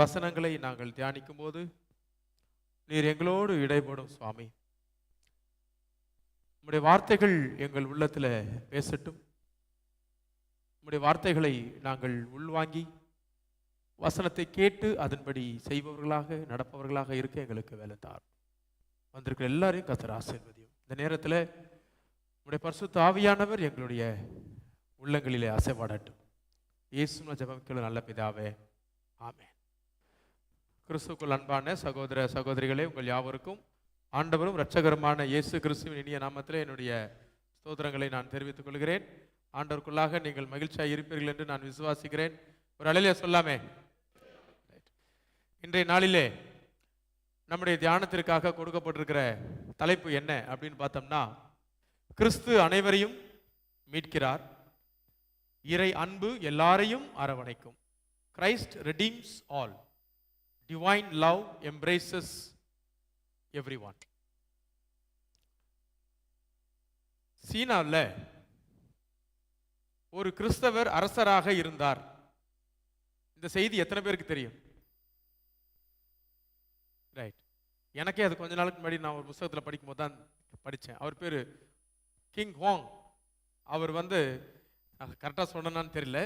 வசனங்களை நாங்கள் தியானிக்கும் போது நீர் எங்களோடு இடைப்படும் சுவாமி. உம்முடைய வார்த்தைகள் எங்கள் உள்ளத்தில் பேசட்டும். உம்முடைய வார்த்தைகளை நாங்கள் உள்வாங்கி வசனத்தை கேட்டு அதன்படி செய்பவர்களாக நடப்பவர்களாக இருக்க எங்களுக்கு வேலை தார் வந்திருக்கிற எல்லாரையும் கத்தர் ஆசீர்வதியும். இந்த நேரத்தில் உம்முடைய பரிசுத்த ஆவியானவர் எங்களுடைய உள்ளங்களிலே அசைவாடட்டும். இயேசுன ஜெபமிக்கல நல்ல பிதாவே. ஆமேன். கிறிஸ்துக்குள் அன்பான சகோதர சகோதரிகளே உங்கள் யாவருக்கும் ஆண்டவரும் இரட்சகருமான இயேசு கிறிஸ்துவின் இனிய நாமத்தில் என்னுடைய ஸ்தோத்திரங்களை நான் தெரிவித்துக் கொள்கிறேன். ஆண்டவருக்குள்ளாக நீங்கள் மகிழ்ச்சியாக இருப்பீர்கள் என்று நான் விசுவாசிக்கிறேன். ஒரு அலையிலே சொல்லாமே. இன்றைய நாளிலே நம்முடைய தியானத்திற்காக கொடுக்கப்பட்டிருக்கிற தலைப்பு என்ன அப்படின்னு பார்த்தோம்னா கிறிஸ்து அனைவரையும் மீட்கிறார். இறை அன்பு எல்லாரையும் அரவணைக்கும். Christ redeems all divine love embraces everyone சீனாவில் ஒரு கிறிஸ்தவர் அரசராக இருந்தார். இந்த செய்தி எத்தனை பேருக்கு தெரியும்? ரைட் எனக்கே அது கொஞ்ச நாளுக்கு முன்னாடி நான் ஒரு புத்தகத்தில் படிக்கும்போது தான் படித்தேன் அவர் பேர் கிங் ஹோங் அவர் வந்து கரெக்டாக சொன்னேன்னு தெரியல.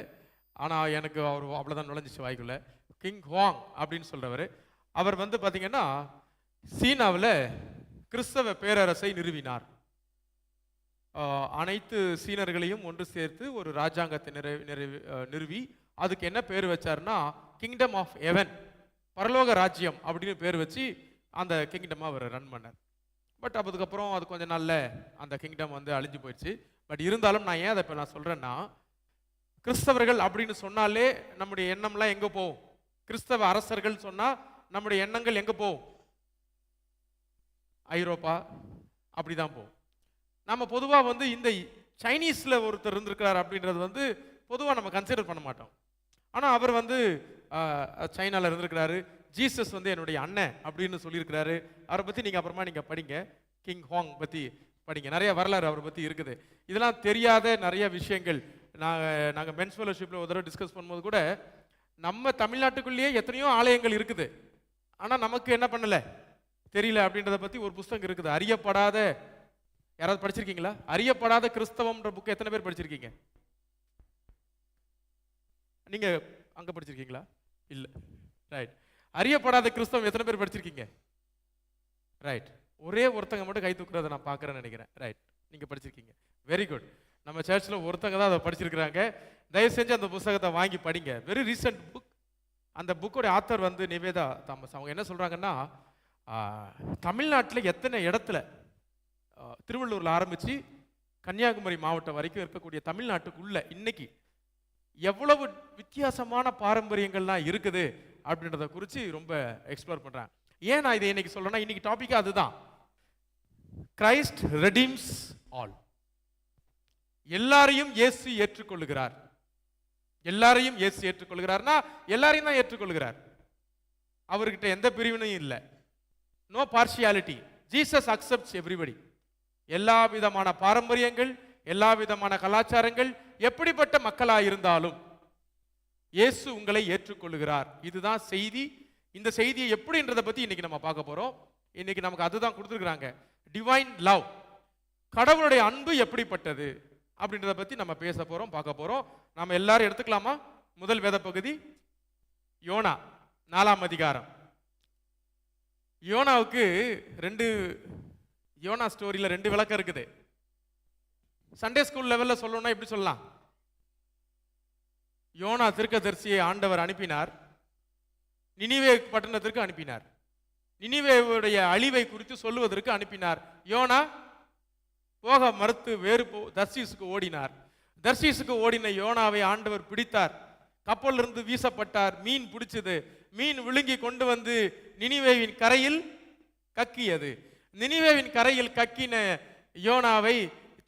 ஆனால் எனக்கு அவர் அவ்வளோதான் நுழைஞ்சிச்சு வாய்க்குள்ள. கிங் ஹுவாங் அப்படின்னு சொல்கிறவர் அவர் வந்து பார்த்தீங்கன்னா சீனாவில் கிறிஸ்தவ பேரரசை நிறுவினார். அனைத்து சீனர்களையும் ஒன்று சேர்த்து ஒரு ராஜாங்கத்தை நிறைவு நிறைவு நிறுவி அதுக்கு என்ன பேர் வச்சாருன்னா கிங்டம் ஆஃப் எவன் பரலோக ராஜ்யம் அப்படின்னு பேர் வச்சு அந்த கிங்டமாக அவர் ரன் பண்ணார். பட் அதுக்கப்புறம் அது கொஞ்ச நாளில் அந்த கிங்டம் வந்து அழிஞ்சு போயிடுச்சு. பட் இருந்தாலும் நான் ஏன் அதை இப்போ நான் சொல்கிறேன்னா கிறிஸ்தவர்கள் அப்படின்னு சொன்னாலே நம்முடைய எண்ணம்லாம் எங்கே போகும்? கிறிஸ்தவ அரசர்கள் சொன்னா நம்முடைய எண்ணங்கள் எங்க போகும்? ஐரோப்பா அப்படிதான் போகும். நம்ம பொதுவா வந்து இந்த சைனீஸ்ல ஒருத்தர் இருந்திருக்கிறார் அப்படின்றது வந்து பொதுவா நம்ம கன்சிடர் பண்ண மாட்டோம். ஆனா அவர் வந்து சைனாவில் சைனால இருந்திருக்கிறாரு. ஜீசஸ் வந்து என்னுடைய அண்ணன் அப்படின்னு சொல்லியிருக்கிறாரு. அவரை பத்தி நீங்க அப்புறமா நீங்க படிங்க. கிங் ஹாங் பத்தி படிங்க. நிறைய வரலாறு அவரை பத்தி இருக்குது. இதெல்லாம் தெரியாத நிறைய விஷயங்கள். நாங்கள் நாங்கள் மென்ஸ் ஃபெலோஷிப்பில் ஒரு தடவை டிஸ்கஸ் பண்ணும்போது கூட நம்ம தமிழ்நாட்டுக்குள்ளேயே எத்தனையோ ஆலயங்கள் இருக்குது. ஆனால் நமக்கு என்ன பண்ணலை? தெரியல அப்படின்றத பற்றி ஒரு புஸ்தகம் இருக்குது. அறியப்படாத யாராவது படிச்சிருக்கீங்களா? அறியப்படாத கிறிஸ்தவம்ன்ற புக்கு எத்தனை பேர் படிச்சிருக்கீங்க? நீங்க அங்க படிச்சிருக்கீங்களா? இல்ல. ரைட் அறியப்படாத கிறிஸ்தவம் எத்தனை பேர் படிச்சிருக்கீங்க? ரைட் ஒரே ஒருத்தங்க மட்டும் கை தூக்குறதை நான் பார்க்குறேன்னு நினைக்கிறேன். ரைட் நீங்க படிச்சிருக்கீங்க. வெரி குட் நம்ம சர்ச்சில் ஒருத்தங்க தான் அதை படிச்சிருக்கிறாங்க. தயவு செஞ்சு அந்த புஸ்தகத்தை வாங்கி படிங்க. வெரி ரீசெண்ட் புக் அந்த புக்கோடைய ஆத்தர் வந்து நிவேதா தாமஸ். அவங்க என்ன சொல்கிறாங்கன்னா தமிழ்நாட்டில் எத்தனை இடத்துல திருவள்ளூரில் ஆரம்பித்து கன்னியாகுமரி மாவட்டம் வரைக்கும் இருக்கக்கூடிய தமிழ்நாட்டுக்குள்ளே இன்னைக்கு எவ்வளவு வித்தியாசமான பாரம்பரியங்கள்லாம் இருக்குது? அப்படின்றத குறித்து ரொம்ப எக்ஸ்ப்ளோர் பண்ணுறேன் ஏன் நான் இதை இன்னைக்கு சொல்றேன்னா இன்னைக்கு டாப்பிக்காக அதுதான். கிரைஸ்ட் ரெடீம்ஸ் ஆல் எல்லாரையும் இயேசு ஏற்றுக்கொள்கிறார் எல்லாரையும் இயேசு ஏற்றுக்கொள்கிறார்னா எல்லாரையும் தான் ஏற்றுக்கொள்கிறார். அவர்கிட்ட எந்த பிரிவினையும் இல்லை. No partiality Jesus accepts everybody எல்லா விதமான பாரம்பரியங்கள் எல்லா விதமான கலாச்சாரங்கள் எப்படிப்பட்ட மக்களாக இருந்தாலும் இயேசு உங்களை ஏற்றுக்கொள்கிறார் இதுதான் செய்தி. இந்த செய்தியை எப்படின்றத பற்றி இன்னைக்கு நம்ம பார்க்க போகிறோம் இன்னைக்கு நமக்கு அதுதான் கொடுத்துருக்குறாங்க. டிவைன் லவ் கடவுளுடைய அன்பு எப்படிப்பட்டது? அப்படின்றத பத்தி நம்ம பேச போறோம் பார்க்க போறோம். நம்ம எல்லாரும் எடுத்துக்கலாமா? முதல் வேத பகுதி யோனா நாலாம் அதிகாரம். யோனாவுக்கு ரெண்டு யோனா ஸ்டோரியில் ரெண்டு விளக்கம் இருக்குது. சண்டே ஸ்கூல் லெவலில் சொல்லணும்னா எப்படி சொல்லலாம்? யோனா திருக்கதரிசியை ஆண்டவர் அனுப்பினார். நினிவே பட்டணத்திற்கு அனுப்பினார். நினிவேவுடைய அழிவை குறித்து சொல்லுவதற்கு அனுப்பினார். யோனா போக மறுத்து வேறு போ தர்சீஸுக்கு ஓடினார். தர்சீஸுக்கு ஓடின யோனாவை ஆண்டவர் பிடித்தார். கப்பலிருந்து வீசப்பட்டார். மீன் பிடிச்சது. மீன் விழுங்கி கொண்டு வந்து நினிவேவின் கரையில் கக்கியது. நினிவேவின் கரையில் கக்கின யோனாவை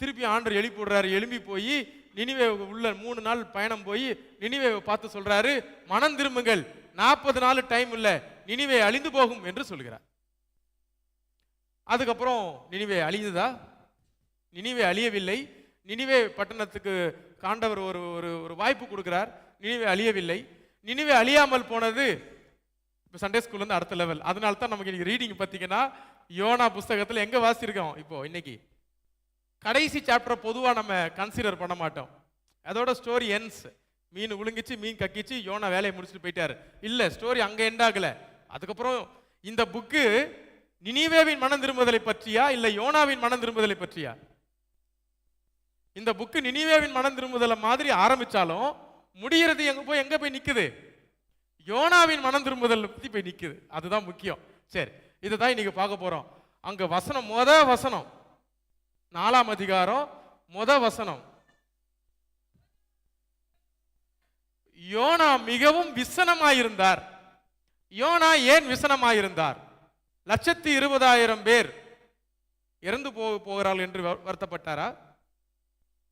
திருப்பி ஆண்டர் எழுப்பி விடுறாரு எழும்பி போய் நினிவே உள்ள மூணு நாள் பயணம் போய் நினிவேவை பார்த்து சொல்றாரு மனம் திரும்புங்கள். நாற்பது நாள் டைம் இல்லை. நினிவே அழிந்து போகும் என்று சொல்கிறார். அதுக்கப்புறம் நினிவே அழிந்ததா? நினிவே அழியவில்லை. நினிவே பட்டணத்துக்கு காண்டவர் ஒரு ஒரு ஒரு வாய்ப்பு கொடுக்குறார். நினிவே அழியவில்லை. நினிவே அழியாமல் போனது இப்போ சண்டே ஸ்கூல்லேருந்து அடுத்த லெவல் அதனால தான் நமக்கு இன்றைக்கி ரீடிங் பார்த்தீங்கன்னா யோனா புஸ்தகத்தில் எங்கே வாசிருக்கோம் இப்போ இன்னைக்கு. கடைசி சாப்டரை பொதுவாக நம்ம கன்சிடர் பண்ண மாட்டோம். அதோட ஸ்டோரி என்ஸ் மீன் விழுங்கிச்சு மீன் கக்கிச்சு யோனா வேலையை முடிச்சுட்டு போயிட்டார். இல்லை ஸ்டோரி அங்கே எண்ட் ஆகலை. அதுக்கப்புறம் இந்த புக்கு நினிவேவின் மனம் திரும்புதலை பற்றியா இல்லை யோனாவின் மனம் திரும்புதலை பற்றியா? இந்த புக்கு நினிவேவின் மனம் திரும்புதலை மாதிரி ஆரம்பித்தாலும் முடிகிறது எங்கே போய் எங்கே போய் நிற்குது யோனாவின் மனம் திரும்புதல் பற்றி போய் நிற்குது அதுதான் முக்கியம். சரி இதுதான் இன்னைக்கு பார்க்க போகிறோம் அங்கே வசனம் மொத வசனம். நாலாம் அதிகாரம் மொத வசனம். யோனா மிகவும் விசனமாயிருந்தார். யோனா ஏன் விசனமாயிருந்தார்? லட்சத்தி இருபதாயிரம் பேர் இறந்து போக போகிறாள் என்று வரு- வருத்தப்பட்டாரா?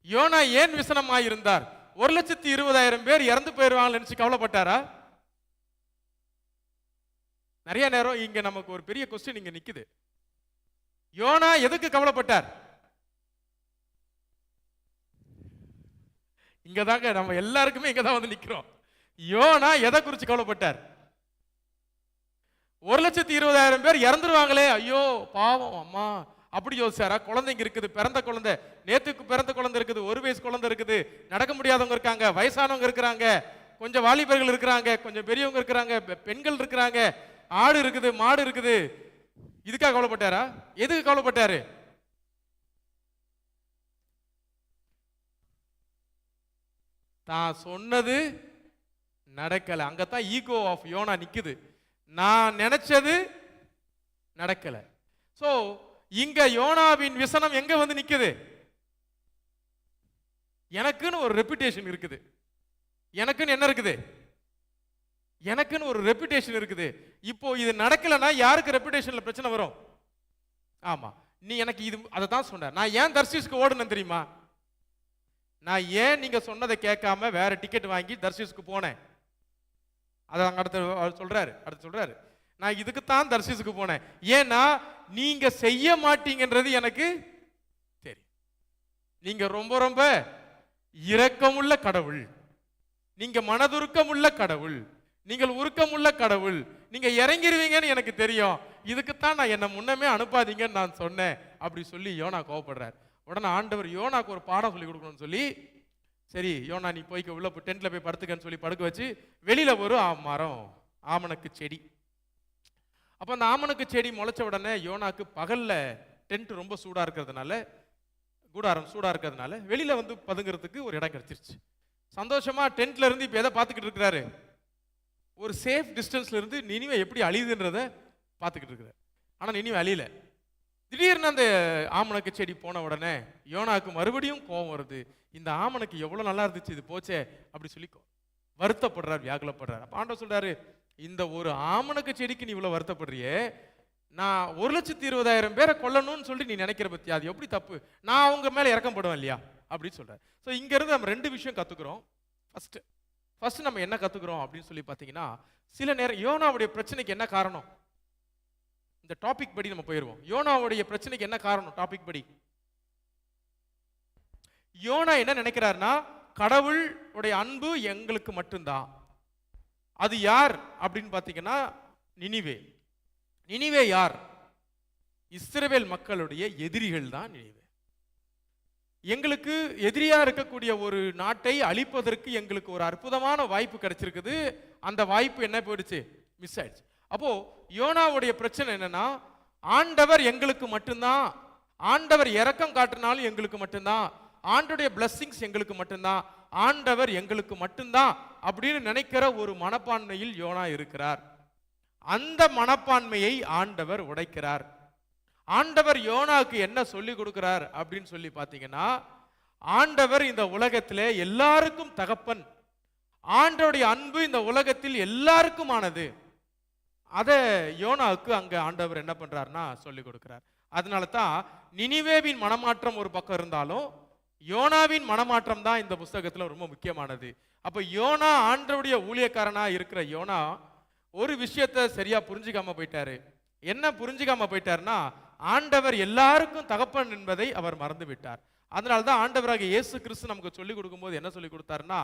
யோனா ஏன் விசனமாயிருந்தார்? ஒரு லட்சத்தி இருபதாயிரம் பேர் இறந்து போயிடுவாங்கன்னு நினச்சி கவலைப்பட்டாரா? நிறைய நேரம் இங்க நமக்கு ஒரு பெரிய கொஸ்டின் இங்க நிக்குது. யோனா எதுக்கு கவலைப்பட்டார்? இங்க தாங்க நம்ம எல்லாருக்குமே இங்க தான் வந்து நிக்கிறோம். யோனா எதை குறிச்சு கவலைப்பட்டார்? ஒரு லட்சத்தி இருபதாயிரம் பேர் இறந்துருவாங்களே. ஐயோ பாவம் அம்மா. அப்படி யோசிச்சாரா? குழந்தைங்க இருக்குது பிறந்த குழந்தை. நேத்துக்கு பிறந்த குழந்தை இருக்குது ஒரு வயசு குழந்தை இருக்குது. நடக்க முடியாதவங்க இருக்காங்க வயசானவங்க இருக்கிறாங்க. கொஞ்சம் வாலிபர்கள் இருக்கிறாங்க கொஞ்சம் பெரியவங்க இருக்கிறாங்க பெ- பெண்கள் இருக்கிறாங்க. ஆடு இருக்குது மாடு இருக்குது. இதுக்காக கவலைப்பட்டாரா? எதுக்கு கவலைப்பட்டாரு? தான் சொன்னது நடக்கல. அங்கத்தான் ஈகோ ஆஃப் யோனா நிக்குது. நான் நினைச்சது நடக்கல. சோ இங்க யோனாவின் விசனம் எங்க வந்து நிக்குது? எனக்குன்னு ஒரு ரெப்புடேஷன் இருக்குது. எனக்குன்னு என்ன இருக்குது? எனக்குன்னு ஒரு ரெப்புடேஷன் இருக்குது. இப்போ இது நடக்கலைன்னா யாருக்கு ரெப்புடேஷன்ல பிரச்சனை வரும்? ஆமா. நீ எனக்கு இது அதை தான் சொன்ன. நான் ஏன் தர்சிஸ்க்கு ஓடணும் தெரியுமா? நான் ஏன் நீங்க சொன்னதை கேட்காம வேற டிக்கெட் வாங்கி தர்சிஸ்க்கு போனேன்? அதை அங்க அடுத்து சொல்கிறாரு சொல்றாரு அடுத்து சொல்றாரு. நான் இதுக்கு தான் தர்ஷிஸுக்கு போனேன். ஏன்னா நீங்க செய்ய மாட்டீங்கன்றது எனக்கு தெரியும். நீங்க ரொம்ப ரொம்ப இரக்கமுள்ள கடவுள். நீங்க மனதுருக்கமுள்ள கடவுள். நீங்கள் உருக்கமுள்ள கடவுள். நீங்க இறங்கிருவீங்கன்னு எனக்கு தெரியும். இதுக்குத்தான் நான் என்னை முன்னமே அனுப்பாதீங்கன்னு நான் சொன்னேன். அப்படி சொல்லி யோனா கோவப்படுறார். உடனே ஆண்டவர் யோனாக்கு ஒரு பாடம் சொல்லி கொடுக்கணும்னு சொல்லி சரி யோனா நீ போய்க்க உள்ள போய் டென்ட்ல போய் படுத்துக்கன்னு சொல்லி படுக்க வச்சு வெளியில ஒரு ஆ- மரம் ஆமணக்கு செடி. அப்போ அந்த ஆமணக்கு செடி முளைச்ச உடனே யோனாக்கு பகலில் டென்ட் ரொம்ப சூடாக இருக்கிறதுனால கூடாரம் சூடாக இருக்கிறதுனால வெளியில் வந்து பதுங்கிறதுக்கு ஒரு இடம் கிடச்சிருச்சு. சந்தோஷமாக டென்ட்ல இருந்து இப்போ எதை பார்த்துக்கிட்டு இருக்கிறாரு? ஒரு சேஃப் டிஸ்டன்ஸ்ல இருந்து நினிவை எப்படி அழியுதுன்றத பார்த்துக்கிட்டு இருக்கிறார். ஆனால் நினிவை அழியல. திடீர்னு அந்த ஆமணக்கு செடி போன உடனே யோனாக்கு மறுபடியும் கோபம் வருது. இந்த ஆமணக்கு எவ்வளோ நல்லா இருந்துச்சு இது போச்சே அப்படி சொல்லி வருத்தப்படுறார் வியாகுலப்படுறார். அப்போ ஆண்டவர் சொல்கிறாரு இந்த ஒரு ஆமணக்கு செடிக்கு நீ இவ்வளோ வருத்தப்படுறியே? நான் ஒரு லட்சத்தி இருபதாயிரம் பேரை கொல்லணும்னு சொல்லி நீ நினைக்கிற பற்றி அது எப்படி தப்பு? நான் அவங்க மேல இறக்கப்படுவேன் இல்லையா? அப்படின்னு சொல்கிறேன் ஸோ இங்கேருந்து நம்ம ரெண்டு விஷயம் கற்றுக்குறோம் ஃபஸ்ட்டு ஃபஸ்ட்டு நம்ம என்ன கற்றுக்குறோம் அப்படின்னு சொல்லி பார்த்தீங்கன்னா சில நேரம் யோனாவுடைய பிரச்சனைக்கு என்ன காரணம்? இந்த டாபிக் படி நம்ம போயிடுவோம் யோனாவுடைய பிரச்சனைக்கு என்ன காரணம் டாபிக் படி? யோனா என்ன நினைக்கிறாருன்னா கடவுளுடைய அன்பு எங்களுக்கு மட்டும்தான். அது யார் அப்படின்னு பார்த்தீங்கன்னா நினிவே. நினிவே யார்? இஸ்ரவேல் மக்களுடைய எதிரிகள் தான் நினிவே. எங்களுக்கு எதிரியாக இருக்கக்கூடிய ஒரு நாட்டை அழிப்பதற்கு எங்களுக்கு ஒரு அற்புதமான வாய்ப்பு கிடைச்சிருக்குது. அந்த வாய்ப்பு என்ன போயிடுச்சு? மிஸ் ஆயிடுச்சு. அப்போ யோனாவுடைய பிரச்சனை என்னன்னா ஆண்டவர் எங்களுக்கு மட்டும்தான். ஆண்டவர் இரக்கம் காட்டினாலும் எங்களுக்கு மட்டும்தான். ஆண்டுடைய பிளஸ்ஸிங்ஸ் எங்களுக்கு மட்டும்தான். ஆண்டவர் எங்களுக்கு மட்டும்தான். அப்படின்னு நினைக்கிற ஒரு மனப்பான்மையில் யோனா இருக்கிறார். அந்த மனப்பான்மையை ஆண்டவர் உடைக்கிறார். ஆண்டவர் யோனாவுக்கு என்ன சொல்லி கொடுக்கிறார் அப்படின்னு சொல்லி பார்த்தீங்கன்னா ஆண்டவர் இந்த உலகத்திலே எல்லாருக்கும் தகப்பன். ஆண்டவருடைய அன்பு இந்த உலகத்தில் எல்லாருக்குமானது. அதை யோனாவுக்கு அங்கே ஆண்டவர் என்ன பண்ணுறாருன்னா சொல்லி கொடுக்குறார். அதனால தான் நினிவேவின் மனமாற்றம் ஒரு பக்கம் இருந்தாலும் யோனாவின் மனமாற்றம் தான் இந்த புஸ்தகத்தில் ரொம்ப முக்கியமானது. அப்போ யோனா ஆண்டவருடைய ஊழியக்காரனாக இருக்கிற யோனா ஒரு விஷயத்த சரியா புரிஞ்சுக்காம போயிட்டாரு. என்ன புரிஞ்சுக்காம போயிட்டாருன்னா ஆண்டவர் எல்லாருக்கும் தகப்பன் என்பதை அவர் மறந்து விட்டார். அதனால தான் ஆண்டவராக இயேசு கிறிஸ்து நமக்கு சொல்லி கொடுக்கும்போது என்ன சொல்லி கொடுத்தாருன்னா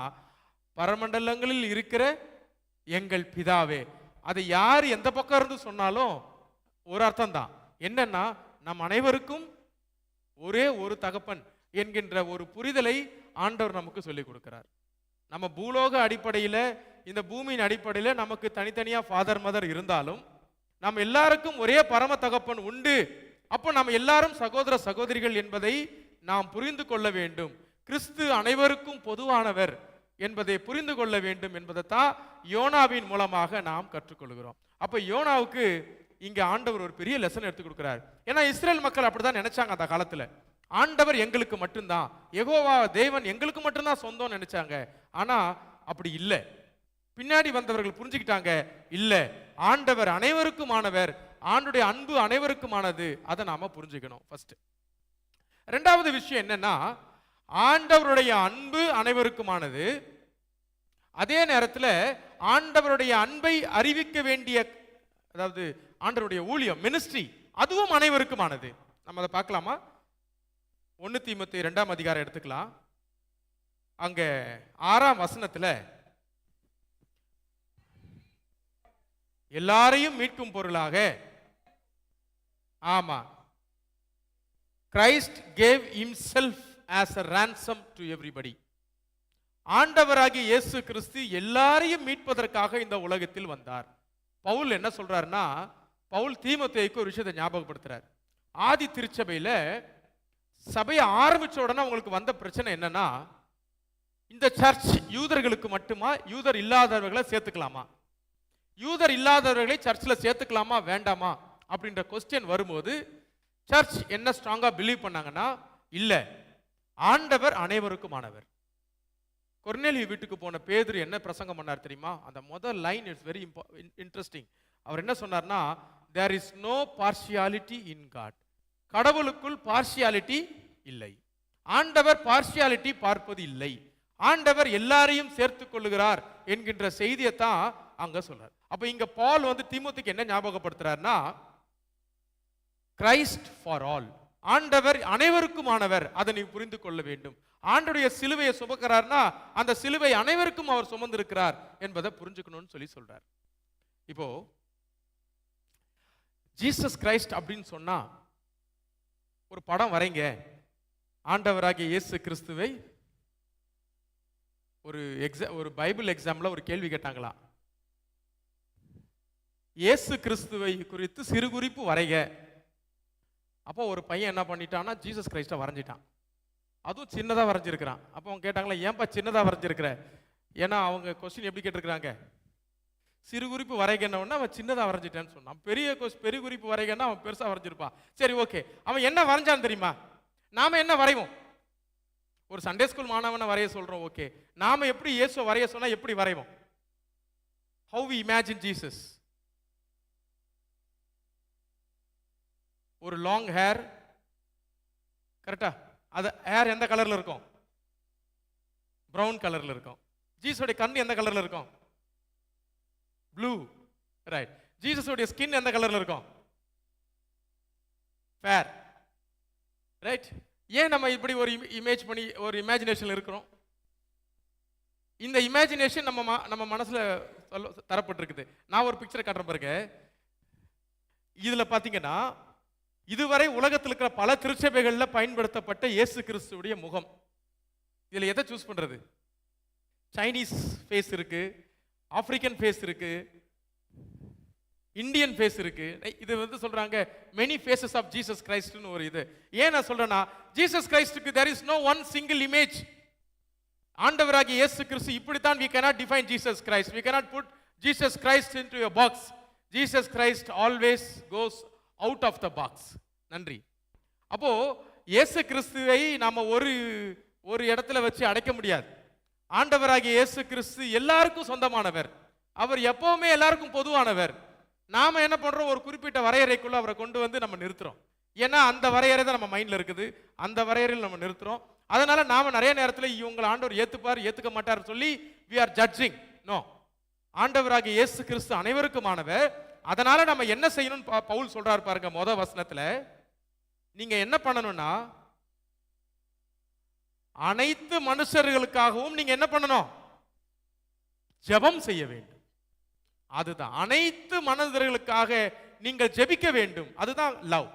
பரமண்டலங்களில் இருக்கிற எங்கள் பிதாவே. அதை யார் எந்த பக்கம் இருந்து சொன்னாலும் ஒரு அர்த்தம் தான் என்னன்னா நம் அனைவருக்கும் ஒரே ஒரு தகப்பன். என்கின்ற ஒரு புரிதலை ஆண்டவர் நமக்கு சொல்லிக் கொடுக்கிறார். நம்ம பூலோக அடிப்படையில் இந்த பூமியின் அடிப்படையில் நமக்கு தனித்தனியாக ஃபாதர் மதர் இருந்தாலும் நம்ம எல்லாருக்கும் ஒரே பரம தகப்பன் உண்டு. அப்போ நம்ம எல்லாரும் சகோதர சகோதரிகள் என்பதை நாம் புரிந்து கொள்ள வேண்டும். கிறிஸ்து அனைவருக்கும் பொதுவானவர் என்பதை புரிந்து கொள்ள வேண்டும் என்பதைத்தான் யோனாவின் மூலமாக நாம் கற்றுக்கொள்கிறோம். அப்போ யோனாவுக்கு இங்கே ஆண்டவர் ஒரு பெரிய லெசன் எடுத்து கொடுக்குறாரு. ஏன்னா இஸ்ரேல் மக்கள் அப்படிதான் நினைச்சாங்க அந்த காலத்தில். ஆண்டவர் எங்களுக்கு மட்டும்தான். எகோவா தேவன் எங்களுக்கு மட்டும்தான் சொந்தம்னு நினைச்சாங்க. ஆனா அப்படி இல்லை. பின்னாடி வந்தவர்கள் புரிஞ்சுக்கிட்டாங்க இல்லை. ஆண்டவர் அனைவருக்குமானவர். ஆண்டுடைய அன்பு அனைவருக்குமானது. அதை நாம புரிஞ்சுக்கணும் ஃபர்ஸ்ட் ரெண்டாவது விஷயம் என்னன்னா ஆண்டவருடைய அன்பு அனைவருக்குமானது. அதே நேரத்தில் ஆண்டவருடைய அன்பை அறிவிக்க வேண்டிய அதாவது ஆண்டவருடைய ஊழியம் மினிஸ்ட்ரி அதுவும் அனைவருக்குமானது. நம்ம அதை பார்க்கலாமா? ஒன்று தீமத்து ரெண்டாம் அதிகாரம் எடுத்துக்கலாம். அங்க ஆறாம் வசனத்துல எல்லாரையும் மீட்கும் பொருளாக ஆமா Christ gave himself as a ransom to everybody ஆண்டவராகிய இயேசு கிறிஸ்து எல்லாரையும் மீட்பதற்காக இந்த உலகத்தில் வந்தார். பவுல் என்ன சொல்றாருன்னா பவுல் தீமோத்தேயுக்கு ஒரு விஷயத்தை ஞாபகப்படுத்துறார். ஆதி திருச்சபையில சபையை ஆரம்பித்த உடனே உங்களுக்கு வந்த பிரச்சனை என்னன்னா இந்த சர்ச் யூதர்களுக்கு மட்டுமா? யூதர் இல்லாதவர்களை சேர்த்துக்கலாமா? யூதர் இல்லாதவர்களை சர்ச்சில் சேர்த்துக்கலாமா வேண்டாமா? அப்படின்ற கொஸ்டின் வரும்போது சர்ச் என்ன ஸ்ட்ராங்காக பிலீவ் பண்ணாங்கன்னா இல்லை. ஆண்டவர் அனைவருக்குமானவர். கொர்னேலி வீட்டுக்கு போன பேதர் என்ன பிரசங்கம் பண்ணார் தெரியுமா? அந்த முதல் லைன் இட்ஸ் வெரி இன்ட்ரெஸ்டிங் அவர் என்ன சொன்னார்னா there is no partiality in God கடவுளுக்குள் partiality இல்லை. ஆண்டவர் பார்ஷியாலிட்டி பார்ப்பது இல்லை. ஆண்டவர் எல்லாரையும் சேர்த்து கொள்ளுகிறார் என்கின்ற செய்தியை தான் அங்க சொல்றார். அப்ப இங்க பால் வந்து திமுத்துக்கு என்ன ஞாபகப்படுத்துறாருன்னா கிரைஸ்ட் ஃபார் ஆல் ஆண்டவர் அனைவருக்குமானவர். அதை நீ புரிந்து கொள்ள வேண்டும். ஆண்டுடைய சிலுவையை சுமக்கிறார்னா அந்த சிலுவை அனைவருக்கும் அவர் சுமந்திருக்கிறார் என்பதை புரிஞ்சுக்கணும்னு சொல்லி சொல்றார். இப்போ ஜீசஸ் கிரைஸ்ட் அப்படின்னு சொன்னா ஒரு படம் வரைங்க. ஆண்டவராகிய இயேசு கிறிஸ்துவை ஒரு எக்ஸா ஒரு பைபிள் எக்ஸாமில் ஒரு கேள்வி கேட்டாங்களா? இயேசு கிறிஸ்துவை குறித்து சிறு குறிப்பு வரைக அப்போ ஒரு பையன் என்ன பண்ணிட்டான்னா ஜீசஸ் கிரைஸ்டை வரைஞ்சிட்டான். அதுவும் சின்னதாக வரைஞ்சிருக்கிறான். அப்போ அவங்க கேட்டாங்களா ஏன்பா சின்னதாக வரைஞ்சிருக்கிற? ஏன்னா அவங்க கொஸ்டின் எப்படி கேட்டிருக்கிறாங்க? சிறு குறிப்பு வரைகன்னா அவன் சின்னதாக வரைஞ்சிட்டேன்னு சொன்னான். பெரிய பெரிய குறிப்பு வரைகன்னா அவன் பெருசாக வரைஞ்சிருப்பான். சரி ஓகே அவன் என்ன வரைஞ்சான்னு தெரியுமா? நாம் என்ன வரைவோம்? ஒரு சண்டே ஸ்கூல் மாணவனை வரைய சொல்கிறோம் ஓகே நாம் எப்படி இயேசுவை வரைய சொன்னால் எப்படி வரைவோம்? ஹவு வி இமேஜின் ஜீசஸ் ஒரு லாங் ஹேர் கரெக்டா அது ஹேர் எந்த கலரில் இருக்கும்? ப்ரௌன் கலரில் இருக்கும். ஜீஸோடைய கண் எந்த கலரில் இருக்கும்? ப்ளூ ரைட் ஜீசஸோட ஸ்கின் எந்த கலரில் இருக்கும்? ஃபேர் ரைட் ஏன் நம்ம இப்படி ஒரு இமேஜ் பண்ணி ஒரு இமேஜினேஷன் இருக்கிறோம்? இந்த இமேஜினேஷன் நம்ம ம- நம்ம மனசில் சொல்ல தரப்பட்டிருக்குது. நான் ஒரு பிக்சரை காட்டுறேன் பாருங்க. இதில் பார்த்தீங்கன்னா இதுவரை உலகத்தில் இருக்கிற பல திருச்சபைகளில் பயன்படுத்தப்பட்ட இயேசு கிறிஸ்துடைய முகம். இதில் எதை சூஸ் பண்ணுறது சைனீஸ் ஃபேஸ் இருக்குது ஆப்பிரிக்கன் ஃபேஸ் இருக்கு. இந்தியன் ஃபேஸ் இருக்கு. இது வந்து சொல்றாங்க மெனி ஃபேஸஸ் ஆஃப் ஜீசஸ் கிரைஸ்ட்னு ஒரு இது. ஏன் நான் சொல்றேன்னா Jesus கிரைஸ்டுக்கு there is no one single image ஆண்டவராகி இயேசு கிறிஸ்து இப்படித்தான் we cannot define Jesus Christ we cannot put Jesus Christ into box Jesus Christ always goes out of the box நன்றி. அப்போ இயேசு கிறிஸ்துவை நாம ஒரு ஒரு இடத்துல வச்சு அடைக்க முடியாது. ஆண்டவராகிய இயேசு கிறிஸ்து எல்லாருக்கும் சொந்தமானவர். அவர் எப்பவுமே எல்லாருக்கும் பொதுவானவர். நாம என்ன பண்றோம்? ஒரு குறிப்பிட்ட வரையறைக்குள்ள அவரை கொண்டு வந்து நம்ம நிறுத்துறோம். ஏன்னா அந்த வரையறை தான் நம்ம மைண்ட்ல இருக்குது. அந்த வரையறையில் நம்ம நிறுத்துறோம். அதனால நாம நிறைய நேரத்தில் இவங்களை ஆண்டவர் ஏத்துப்பார் ஏத்துக்க மாட்டார் சொல்லி வி ஆர் ஜட்ஜிங் நோ ஆண்டவராகிய இயேசு கிறிஸ்து அனைவருக்குமானவர். அதனால நம்ம என்ன செய்யணும்னு பவுல் சொல்றாரு பாருங்க மொதல் வசனத்துல. நீங்க என்ன பண்ணணும்னா அனைத்து மனுஷர்களுக்காகவும் நீங்க என்ன பண்ணணும்? ஜெபம் செய்ய வேண்டும். அதுதான். அனைத்து மனிதர்களுக்காக நீங்கள் ஜெபிக்க வேண்டும். அதுதான் லவ்.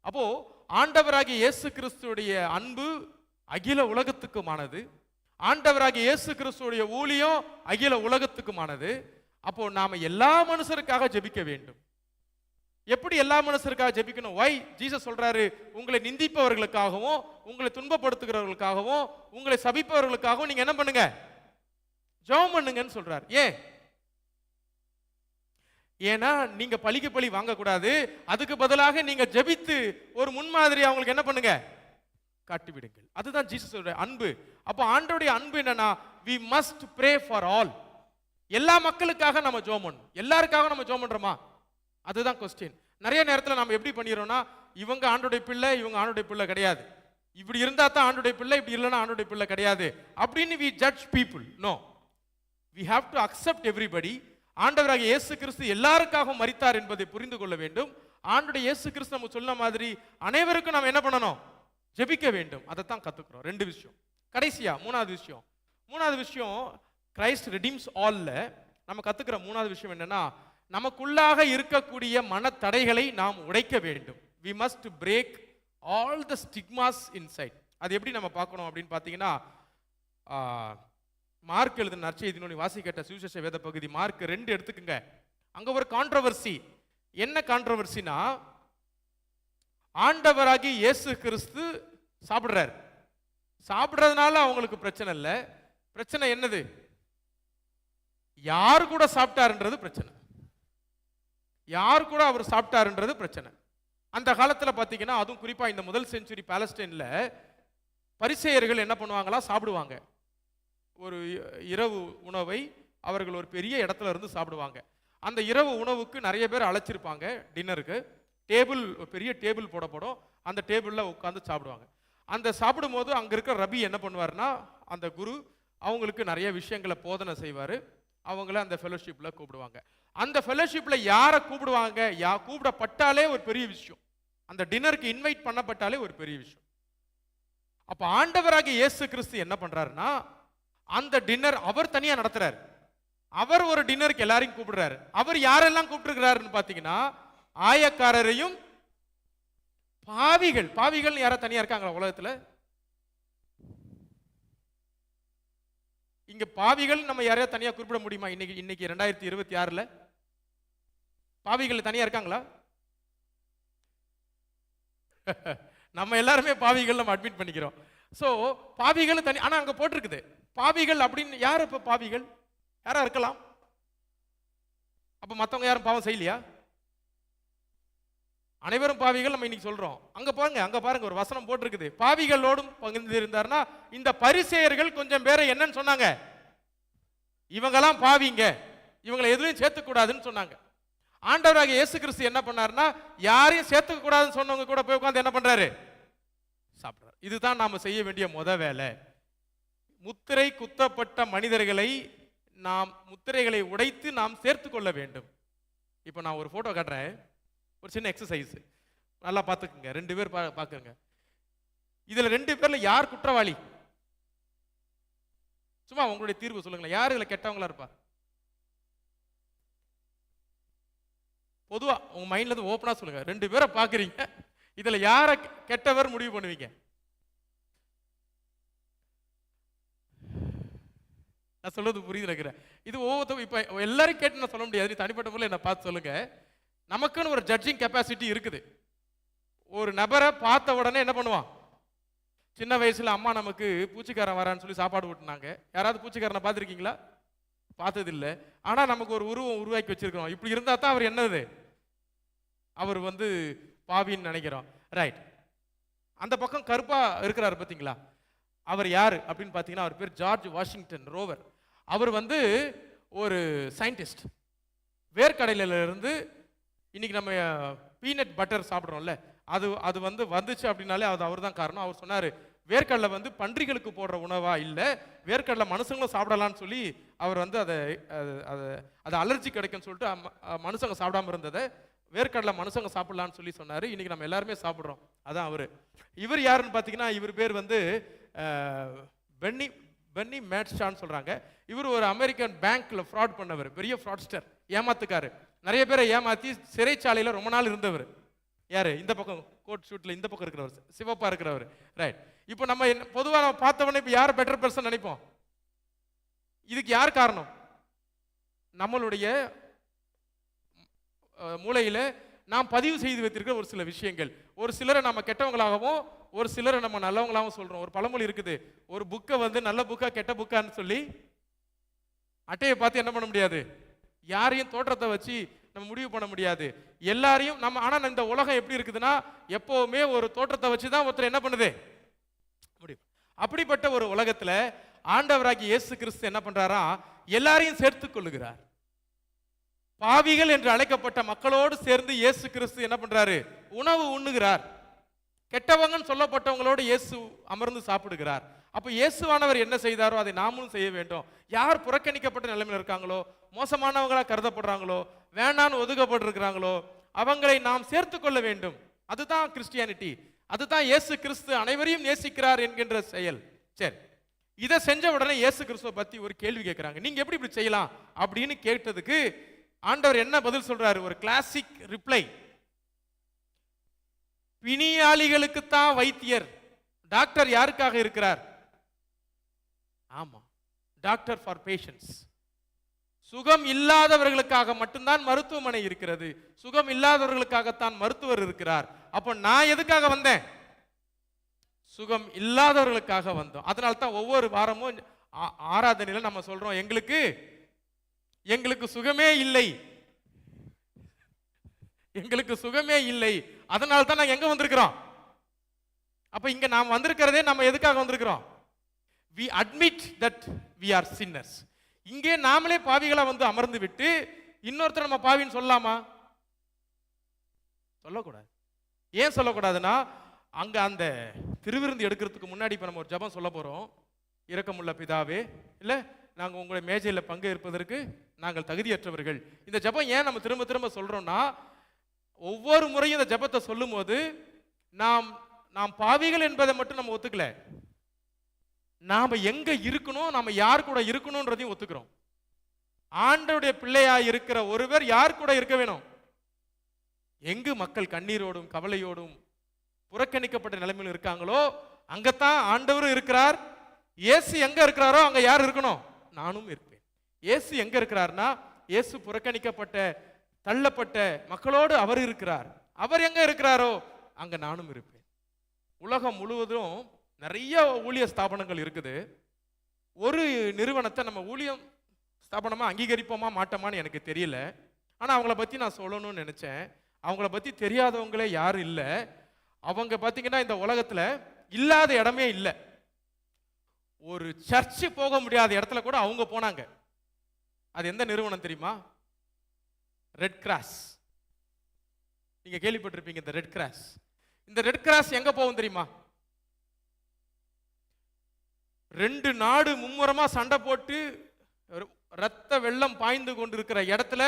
அப்போ ஆண்டவராகிய இயேசு கிறிஸ்துடைய அன்பு அகில உலகத்துக்குமானது. ஆண்டவராகிய இயேசு கிறிஸ்துடைய ஊழியம் அகில உலகத்துக்குமானது. அப்போ நாம எல்லா மனுஷருக்காக ஜெபிக்க வேண்டும். எப்படி எல்லா மனுஷருக்காக ஜெபிக்கணும்? வை ஜீசஸ் சொல்றாரு உங்களை நிந்திப்பவர்களுக்காகவும் உங்களை துன்பப்படுத்துகிறவர்களுக்காகவும் உங்களை சபிப்பவர்களுக்காகவும் நீங்க என்ன பண்ணுங்க? ஜெபம் பண்ணுங்கன்னு சொல்றாரு. ஏன்? ஏன்னா நீங்க பழிக்கு பழி வாங்கக்கூடாது. அதுக்கு பதிலாக நீங்க ஜெபித்து ஒரு முன்மாதிரி அவங்களுக்கு என்ன பண்ணுங்க? காட்டிவிடுங்கள். அதுதான் ஜீசஸோட அன்பு. அப்போ ஆண்டோடைய அன்பு என்னன்னா we must pray for all எல்லா மக்களுக்காக நம்ம ஜோம் பண்ணணும் எல்லாருக்காக நம்ம ஜோம் பண்றோமா? அதுதான் கொஸ்டின் நிறைய நேரத்தில் நம்ம எப்படி பண்ணிடுறோம்னா இவங்க ஆண்டுடைய பிள்ளை இவங்க ஆண்டுடைய பிள்ளை கிடையாது. இப்படி இருந்தால் தான் ஆண்டுடைய பிள்ளை இப்படி இல்லைன்னா ஆண்டுடைய பிள்ளை கிடையாது. அப்படின்னு we judge people no we have to accept everybody ஆண்டவராக இயேசு கிறிஸ்து எல்லாருக்காகவும் மறித்தார் என்பதை புரிந்து கொள்ள வேண்டும். ஆண்டுடைய இயேசு கிறிஸ்து நம்ம சொன்ன மாதிரி அனைவருக்கும் நாம் என்ன பண்ணணும்? ஜெபிக்க வேண்டும். அதை தான் கத்துக்கிறோம். ரெண்டு விஷயம். கடைசியா மூணாவது விஷயம். மூணாவது விஷயம் கிரைஸ்ட் ரெடீம்ஸ் ஆல்ல நம்ம கற்றுக்கிற மூணாவது விஷயம் என்னென்னா நமக்குள்ளாக இருக்கக்கூடிய மனத்தடைகளை நாம் உடைக்க வேண்டும். We must break all the stigmas inside அது எப்படி நம்ம பார்க்கணும் அப்படின்னு பார்த்தீங்கன்னா மார்க் எழுதின நற்செய்தி நூலி வாசிக்கட்ட சுவிசேஷ வேத பகுதி மார்க் ரெண்டு எடுத்துக்குங்க. அங்கே ஒரு கான்ட்ரவர்சி என்ன கான்ட்ரவர்சினா ஆண்டவராகி இயேசு கிறிஸ்து சாப்பிடுறாரு. சாப்பிட்றதுனால அவங்களுக்கு பிரச்சனை இல்லை. பிரச்சனை என்னது? யார் கூட சாப்பிட்டாருன்றது பிரச்சனை. யார் கூட அவர் சாப்பிட்டாருன்றது பிரச்சனை. அந்த காலத்தில் பார்த்தீங்கன்னா அதுவும் குறிப்பாக இந்த முதல் செஞ்சுரி பாலஸ்டைன்ல பரிசெயர்கள் என்ன பண்ணுவாங்களா? சாப்பிடுவாங்க. ஒரு இரவு உணவை அவர்கள் ஒரு பெரிய இடத்துல இருந்து சாப்பிடுவாங்க. அந்த இரவு உணவுக்கு நிறைய பேர் அழைச்சிருப்பாங்க டின்னருக்கு. டேபிள் பெரிய டேபிள் போடப்படும். அந்த டேபிளில் உட்காந்து சாப்பிடுவாங்க. அந்த சாப்பிடும்போது அங்கே இருக்கிற ரபி என்ன பண்ணுவார்னா அந்த குரு அவங்களுக்கு நிறைய விஷயங்களை போதனை செய்வார். அவங்கள அந்த ஃபெலோஷிப்பில் கூப்பிடுவாங்க. அந்த ஃபெலோஷிப்பில் யாரை கூப்பிடுவாங்க? யா கூப்பிடப்பட்டாலே ஒரு பெரிய விஷயம். அந்த டின்னருக்கு இன்வைட் பண்ணப்பட்டாலே ஒரு பெரிய விஷயம். அப்போ ஆண்டவராக இயேசு கிறிஸ்து என்ன பண்ணுறாருன்னா அந்த டின்னர் அவர் தனியாக நடத்துறாரு. அவர் ஒரு டின்னருக்கு எல்லாரையும் கூப்பிடுறாரு. அவர் யாரெல்லாம் கூப்பிட்டுருக்கிறாருன்னு பார்த்தீங்கன்னா ஆயக்காரரையும் பாவிகள். பாவிகள் யாரா தனியாக இருக்காங்களா உலகத்தில்? இங்கே பாவிகள் நம்ம யாரையா தனியாக குறிப்பிட முடியுமா? இன்னைக்கு இன்னைக்கு ரெண்டாயிரத்தி இருபத்தி ஆறில்? பாவிகள் தனியா இருக்காங்களா? நம்ம எல்லாருமே பாவிகள் நம்ம அட்மிட் பண்ணிக்கிறோம். ஸோ பாவிகள் தனி ஆனால் அங்கே போட்டிருக்குது. பாவிகள் அப்படின்னு யார் இப்போ பாவிகள்? யாராக இருக்கலாம்? அப்போ மற்றவங்க யாரும் பாவம் செய்யலையா? அனைவரும் பாவிகள் நம்ம இன்னைக்கு சொல்கிறோம் அங்கே பாருங்க அங்கே பாருங்க ஒரு வசனம் போட்டிருக்குது. பாவிகளோடும் பகிர்ந்து இருந்தார்னா இந்த பரிசெயர்கள் கொஞ்சம் பேரை என்னன்னு சொன்னாங்க. இவங்கெல்லாம் பாவிங்க. இவங்களை எதுலையும் சேர்த்துக்கூடாதுன்னு சொன்னாங்க. ஆண்டவராக இயேசு கிறிஸ்து என்ன பண்ணாருன்னா யாரையும் சேர்த்துக்க கூடாதுன்னு சொன்னவங்க கூட போய் உட்காந்து என்ன பண்றாரு? சாப்பிட்றாரு. இதுதான் நாம செய்ய வேண்டிய முத வேலை. முத்திரை குத்தப்பட்ட மனிதர்களை நாம் முத்திரைகளை உடைத்து நாம் சேர்த்து கொள்ள வேண்டும். இப்போ நான் ஒரு ஃபோட்டோ காட்டுறேன். ஒரு சின்ன எக்ஸசைஸ் நல்லா பார்த்துக்குங்க. ரெண்டு பேர் பா பார்க்குங்க. இதில் ரெண்டு பேரில் யார் குற்றவாளி? சும்மா உங்களுடைய தீர்வு சொல்லுங்களேன். யார் இதில் கெட்டவங்களா இருப்பா? பொதுவாக உங்கள் மைண்டில் இருந்து ஓப்பனாக சொல்லுங்கள் ரெண்டு பேரை பார்க்குறீங்க. இதில் யாரை கெட்டவர் முடிவு பண்ணுவீங்க? நான் சொல்றது புரியுது நினைக்கிறேன். இது ஒவ்வொருத்தரும் இப்போ எல்லாரும் கேட்டு நான் சொல்ல முடியாது. நீ தனிப்பட்ட முறையில் என்ன பார்த்து சொல்லுங்க. நமக்குன்னு ஒரு ஜட்ஜிங் கெப்பாசிட்டி இருக்குது. ஒரு நபரை பார்த்த உடனே என்ன பண்ணுவான்? சின்ன வயசில் அம்மா நமக்கு பூச்சிக்காரன் வரான்னு சொல்லி சாப்பாடு ஊட்டினாங்க. யாராவது பூச்சிக்காரனை பார்த்துருக்கீங்களா? பார்த்ததில்லை. ஆனால் நமக்கு ஒரு உருவம் உருவாக்கி வச்சிருக்கிறோம். இப்படி இருந்தால் தான் அவர் என்னது? அவர் வந்து பாவின்னு நினைக்கிறோம். ரைட் அந்த பக்கம் கருப்பாக இருக்கிறாரு பார்த்தீங்களா அவர் யார் அப்படின்னு பார்த்தீங்கன்னா அவர் பேர் ஜார்ஜ் வாஷிங்டன் ரோவர். அவர் வந்து ஒரு சயின்டிஸ்ட் வேர்க்கடலிலிருந்து இருந்து இன்னைக்கு நம்ம பீனட் பட்டர் சாப்பிட்றோம்ல அது அது வந்து வந்துச்சு அப்படின்னாலே அது அவர் தான் காரணம். அவர் சொன்னார் வேர்க்கடலை வந்து பன்றிகளுக்கு போடுற உணவாக இல்லை வேர்க்கடலை மனுஷங்களும் சாப்பிடலான்னு சொல்லி அவர் வந்து அதை அதை அது அலர்ஜி கிடைக்கும்னு சொல்லிட்டு மனுஷங்க சாப்பிடாம இருந்ததை வேர்க்கடலை மனுஷங்க சாப்பிடலாம்னு சொல்லி சொன்னார். இன்றைக்கி நம்ம எல்லாருமே சாப்பிட்றோம். அதான் அவர். இவர் யாருன்னு பார்த்தீங்கன்னா இவர் பேர் வந்து பென்னி பென்னி மேட்ஸ்டான்னு சொல்கிறாங்க இவர் ஒரு அமெரிக்கன் பேங்க்கில் ஃப்ராட் பண்ணவர். பெரிய ஃப்ராட்ஸ்டர் ஏமாத்துக்காரு. நிறைய பேரை ஏமாத்தி சிறைச்சாலையில் ரொம்ப நாள் இருந்தவர். யார்? இந்த பக்கம் கோட் ஷூட்டில் இந்த பக்கம் இருக்கிறவர். சிவப்பாக இருக்கிறவர். ரைட் இப்போ நம்ம என்ன பொதுவாக பார்த்தவொடனே இப்போ யார் பெட்டர் பர்சன் நினைப்போம்? இதுக்கு யார் காரணம்? நம்மளுடைய மூளையில் நாம் பதிவு செய்து வைத்திருக்கிற ஒரு சில விஷயங்கள். ஒரு சிலரை நம்ம கெட்டவங்களாகவும் ஒரு சிலரை நம்ம நல்லவங்களாகவும் சொல்கிறோம் ஒரு பழமொழி இருக்குது. ஒரு புக்கை வந்து நல்ல புக்கா கெட்ட புக்கான்னு சொல்லி அட்டையை பார்த்து என்ன பண்ண முடியாது? யாரையும் தோற்றத்தை வச்சு நம்ம முடிவு பண்ண முடியாது. எல்லாரையும் நம்ம ஆனால் இந்த உலகம் எப்படி இருக்குதுன்னா எப்போவுமே ஒரு தோற்றத்தை வச்சு தான் ஒருத்தர் என்ன பண்ணுது? முடியும் அப்படிப்பட்ட ஒரு உலகத்தில் ஆண்டவராகி இயேசு கிறிஸ்து என்ன பண்ணுறாரா எல்லாரையும் சேர்த்து கொள்ளுகிறார். பாவிகள் என்று அழைக்கப்பட்ட மக்களோடு சேர்ந்து இயேசு கிறிஸ்து என்ன பண்றாரு? உணவு உண்ணுகிறார். கெட்டவங்கன்னு சொல்லப்பட்டவங்களோடு இயேசு அமர்ந்து சாப்பிடுகிறார். அப்போ இயேசுவானவர் என்ன செய்தாரோ அதை நாமளும் செய்ய வேண்டும். யார் புறக்கணிக்கப்பட்ட நிலைமையில் இருக்காங்களோ மோசமானவங்களாக கருதப்படுறாங்களோ வேண்டான்னு ஒதுக்கப்பட்டிருக்கிறாங்களோ அவங்களை நாம் சேர்த்து கொள்ள வேண்டும். அதுதான் கிறிஸ்டியானிட்டி. அதுதான் இயேசு கிறிஸ்து அனைவரையும் நேசிக்கிறார் என்கின்ற செயல். சரி. இதை செஞ்ச உடனே இயேசு கிறிஸ்துவை பற்றி ஒரு கேள்வி கேட்குறாங்க நீங்கள் எப்படி இப்படி செய்யலாம்? அப்படின்னு கேட்டதுக்கு ஆண்டவர் என்ன பதில் சொல்றாரு? ஒரு கிளாசிக் ரிப்ளை பிணியாளிகளுக்குத்தான் வைத்தியர். டாக்டர் யாருக்காக இருக்கிறார்? ஆமா டாக்டர் ஃபார் பேஷன்ஸ். சுகம் இல்லாதவர்களுக்காக மட்டும்தான் மருத்துவமனை இருக்கிறது. சுகம் இல்லாதவர்களுக்காகத்தான் மருத்துவர் இருக்கிறார். அப்போ நான் எதுக்காக வந்தேன்? சுகம் இல்லாதவர்களுக்காக வந்தோம். அதனால தான் ஒவ்வொரு வாரமும் ஆராதனையில் நம்ம சொல்றோம் எங்களுக்கு எங்களுக்கு சுகமே இல்லை. எங்களுக்கு சுகமே இல்லை. அதனால தான் நாங்கள் எங்கே வந்திருக்கிறோம்? அப்போ இங்கே நாம் வந்திருக்கிறதே நம்ம எதுக்காக வந்திருக்கிறோம்? We admit that we are sinners இங்கே நாமளே பாவிகளாக வந்து அமர்ந்து விட்டு இன்னொருத்தர் நம்ம பாவின்னு சொல்லலாமா சொல்லக்கூடாது. ஏன் சொல்லக்கூடாதுன்னா அங்கே அந்த திருவிருந்து எடுக்கிறதுக்கு முன்னாடி இப்போ நம்ம ஒரு ஜெபம் சொல்ல போகிறோம் இரக்கமுள்ள பிதாவே இல்லை? நாங்கள் உங்களை மேஜையில் பங்கு இருப்பதற்கு நாங்கள் தகுதியற்றவர்கள். இந்த ஜெபம் ஏன் நம்ம திரும்ப திரும்ப சொல்கிறோன்னா ஒவ்வொரு முறையும் இந்த ஜெபத்தை சொல்லும்போது நாம் நாம் பாவிகள் என்பதை மட்டும் நம்ம ஒத்துக்கல. நாம் எங்கே இருக்கணும் நாம் யார் கூட இருக்கணுன்றதையும் ஒத்துக்கிறோம். ஆண்டருடைய பிள்ளையா இருக்கிற ஒருவர் யார் கூட இருக்க வேணும்? எங்கு மக்கள் கண்ணீரோடும் கவலையோடும் புறக்கணிக்கப்பட்ட நிலைமையில் இருக்காங்களோ அங்கத்தான் ஆண்டவரும் இருக்கிறார். இயேசு எங்க இருக்கிறாரோ அங்க யார் இருக்கணும்? நானும் இருப்பேன். இயேசு எங்க இருக்கிறார்னா இயேசு புறக்கணிக்கப்பட்ட தள்ளப்பட்ட மக்களோடு அவர் இருக்கிறார். அவர் எங்க இருக்கிறாரோ அங்க நானும் இருப்பேன். உலகம் முழுவதும் நிறைய ஊழிய ஸ்தாபனங்கள் இருக்குது. ஒரு நிறுவனத்தை நம்ம ஊழியம் ஸ்தாபனமா அங்கீகரிப்போமா மாட்டோமான்னு எனக்கு தெரியல. ஆனால் அவங்கள பற்றி நான் சொல்லணும்னு நினச்சேன். அவங்கள பற்றி தெரியாதவங்களே யாரும் இல்லை. அவங்க பார்த்தீங்கன்னா இந்த உலகத்தில் இல்லாத இடமே இல்லை. ஒரு சர்ச்சு போக முடியாத இடத்துல கூட அவங்க போனாங்க. அது எந்த நிறுவனம் தெரியுமா? ரெட் கிராஸ் நீங்க கேள்விப்பட்டிருப்பீங்க இந்த ரெட் கிராஸ் இந்த ரெட் கிராஸ் எங்க போகும் தெரியுமா? ரெண்டு நாடு மும்முரமா சண்டை போட்டு ரத்த வெள்ளம் பாய்ந்து கொண்டிருக்கிற இடத்துல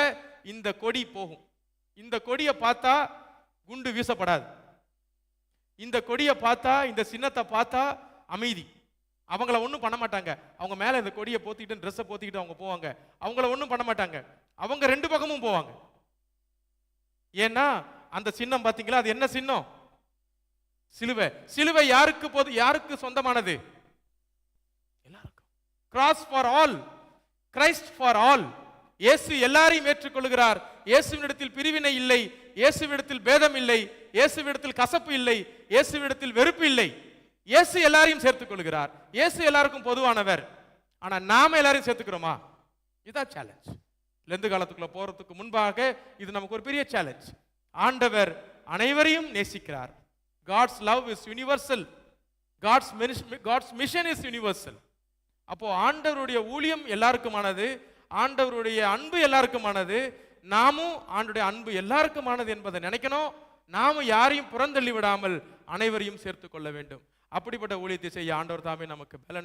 இந்த கொடி போகும். இந்த கொடியை பார்த்தா குண்டு வீசப்படாது. இந்த கொடியை பார்த்தா இந்த சின்னத்தை பார்த்தா அமைதி. அவங்கள ஒன்றும் பண்ண மாட்டாங்க. அவங்க மேலே இந்த கொடியை போத்திக்கிட்டு ட்ரெஸ்ஸை போத்திக்கிட்டு அவங்க போவாங்க. அவங்கள ஒன்றும் பண்ண மாட்டாங்க. அவங்க ரெண்டு பக்கமும் போவாங்க. ஏன்னா அந்த சின்னம் பார்த்தீங்களா அது என்ன சின்னம்? சிலுவை. சிலுவை யாருக்கு போது யாருக்கு சொந்தமானது? எல்லாருக்கும். Cross for all Christ for all Yesu எல்லாரையும் ஏற்றுக்கொள்கிறார். இயேசுவிடத்தில் பிரிவினை இல்லை. இயேசுவிடத்தில் பேதம் இல்லை. இயேசுவிடத்தில் கசப்பு இல்லை. இயேசுவிடத்தில் வெறுப்பு இல்லை. இயேசு எல்லாரையும் சேர்த்துக் கொள்கிறார் இயேசு எல்லாருக்கும் பொதுவானவர். ஆனா நாம எல்லாரையும் சேர்த்துக்கிறோமா? இதான் சேலஞ்ச் லெந்து காலத்துக்குள்ள போறதுக்கு முன்பாக இது நமக்கு ஒரு பெரிய சேலஞ்ச் ஆண்டவர் அனைவரையும் நேசிக்கிறார். God's love is universal God's God's mission is universal அப்போ ஆண்டவருடைய ஊழியம் எல்லாருக்குமானது ஆண்டவருடைய அன்பு எல்லாருக்குமானது நாமும் ஆண்டுடைய அன்பு எல்லாருக்குமானது என்பதை நினைக்கணும். நாமும் யாரையும் புறந்தள்ளி விடாமல் அனைவரையும் சேர்த்து கொள்ள வேண்டும். அப்படிப்பட்ட ஊழியத்தை செய்ய ஆண்டவர் தாமே நமக்கு பலன்